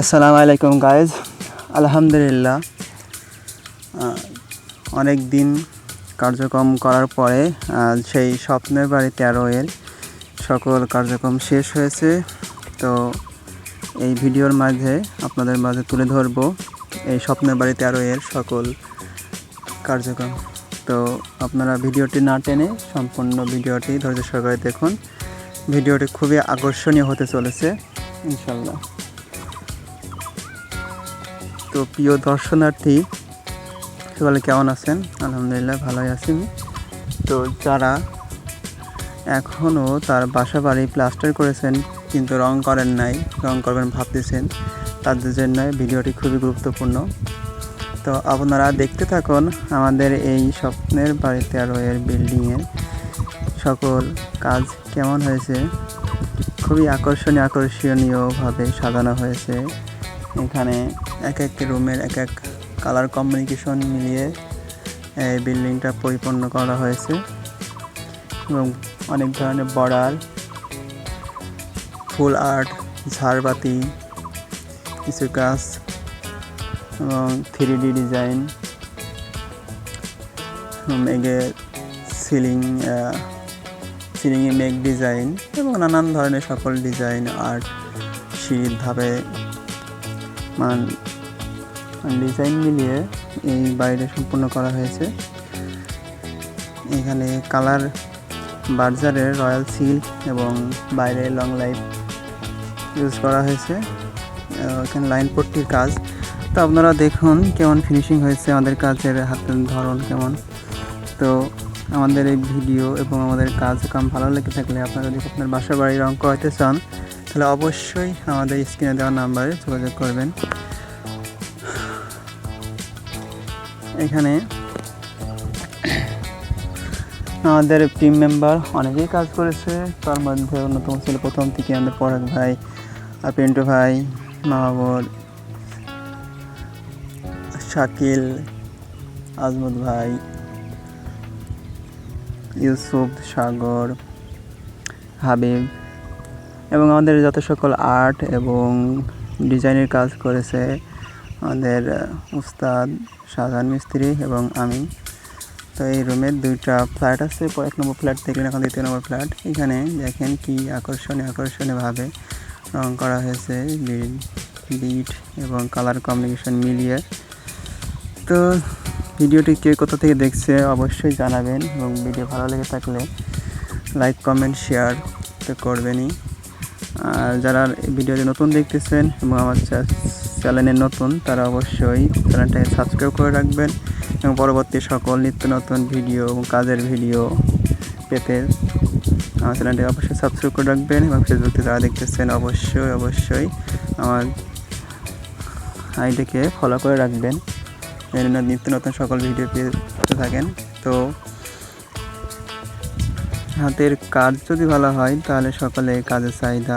আসসালামু আলাইকুম গাইজ আলহামদুলিল্লাহ অনেক দিন কার্যক্রম করার পরে সেই স্বপ্নের বাড়ি তেরো এর সকল কার্যক্রম শেষ হয়েছে। তো এই ভিডিওর মাঝে আপনাদের মাঝে তুলে ধরব এই স্বপ্নের বাড়ি তেরো এর সকল কার্যক্রম। তো আপনারা ভিডিওটি না টেনে সম্পূর্ণ ভিডিওটি ধৈর্য সহকারে দেখুন। ভিডিওটি খুবই আকর্ষণীয় হতে চলেছে ইনশাল্লাহ তো প্রিয় দর্শনার্থী, সকলে কেমন আছেন? আলহামদুলিল্লাহ, ভালোই আছি। আমি। তো যারা এখনও তার বাসা বাড়ি প্লাস্টার করেছেন, কিন্তু রং করেন নাই, রং করবেন ভাবতেছেন, তাদের জন্য ভিডিওটি খুবই গুরুত্বপূর্ণ। তো আপনারা দেখতে থাকুন, আমাদের এই স্বপ্নের বাড়িতে আরও এর বিল্ডিংয়ের সকল কাজ কেমন হয়েছে। খুবই আকর্ষণীয়, আকর্ষণীয়ভাবে সাজানো হয়েছে। এখানে এক এক রুমের এক এক কালার কম্বিনেশন মিলিয়ে এই বিল্ডিংটা পরিপূর্ণ করা হয়েছে এবং অনেক ধরনের বর্ডার ফুল আর্ট ঝাড়বাতি, কিছু কাজ এবং থ্রি ডি ডিজাইন মেঘে সিলিং সিলিংয়ে মেঘ ডিজাইন এবং নানান ধরনের সকল ডিজাইন আর্ট সিঁড়ির ধাপে, মান ডিজাইন মিলিয়ে এই বাড়িটা সম্পূর্ণ করা হয়েছে। এখানে কালার বার্জারের রয়্যাল সিল্ক এবং বাইরে লং লাইফ ইউজ করা হয়েছে। এখানে লাইন পট্টির কাজ। তো আপনারা দেখুন কেমন ফিনিশিং হয়েছে আমাদের কাজের হাতের ধরন কেমন। তো আমাদের এই ভিডিও এবং আমাদের কাজ কাম ভালো লেগে থাকলে আপনারা যদি আপনার বাসা বাড়ি রং করাতে চান, তাহলে অবশ্যই আমাদের স্ক্রিনে দেওয়া নাম্বারে যোগাযোগ করবেন। এখানে আমাদের টিম মেম্বার অনেকেই কাজ করেছে। তার মধ্যে অন্যতম ছিল প্রথম থেকে আমাদের পরাগ ভাই পিন্টু ভাই মাহবুব শাকিল, আজমত ভাই, ইউসুফ, সাগর, হাবিব এবং আমাদের যত সকল আর্ট এবং ডিজাইনের কাজ করেছে আমাদের উস্তাদ শাহজাহান মিস্ত্রি এবং আমি। তো এই রুমের দুইটা ফ্ল্যাট আছে এক নম্বর ফ্ল্যাট দেখলেন এখন, দ্বিতীয় নম্বর ফ্ল্যাট এখানে দেখেন কি আকর্ষণীয় আকর্ষণীয়ভাবে রং করা হয়েছে বিট এবং কালার কম্বিনেশন মিলিয়ে। তো ভিডিওটি কে কোথা থেকে দেখছে অবশ্যই জানাবেন এবং ভিডিও ভালো লেগে থাকলে লাইক কমেন্ট শেয়ার তো করবেনই। আর যারা ভিডিওটি নতুন দেখতেছেন এবং আমার চ্যানেলে নতুন, তারা অবশ্যই চ্যানেলটাকে সাবস্ক্রাইব করে রাখবেন এবং পরবর্তী সকল নিত্য নতুন ভিডিও এবং কাজের ভিডিও পেতে আমার চ্যানেলটি অবশ্যই সাবস্ক্রাইব করে রাখবেন এবং ফেসবুকে যারা দেখতেছেন অবশ্যই অবশ্যই আমার আইডিকে ফলো করে রাখবেন। নিত্য নতুন সকল ভিডিও পেতে থাকেন। তো হাতের কাজ যদি ভালো হয়, তাহলে সকলে কাজের চাহিদা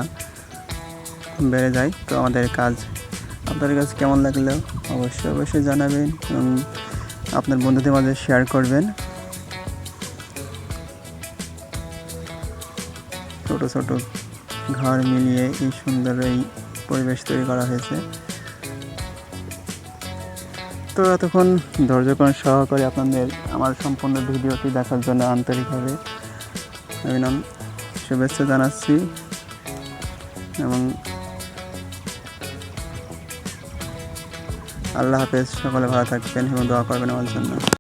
বেড়ে যায়। তো আমাদের কাজ আপনাদের কাছে কেমন লাগল? অবশ্যই অবশ্যই জানাবেন এবং আপনার বন্ধুদের মাঝে শেয়ার করবেন। ছোট ছোট ঘর মিলিয়ে এই সুন্দর এই পরিবেশ তৈরি করা হয়েছে। তো এতক্ষণ ধৈর্যক্ষণ সহকারে আপনাদের আমার সম্পূর্ণ ভিডিওটি দেখার জন্য আন্তরিকভাবে অভিনন্দন, শুভেচ্ছা জানাচ্ছি এবং আল্লাহ হাফেজ সকলে ভালো থাকবেন এবং দোয়া করবেন আমার জন্য।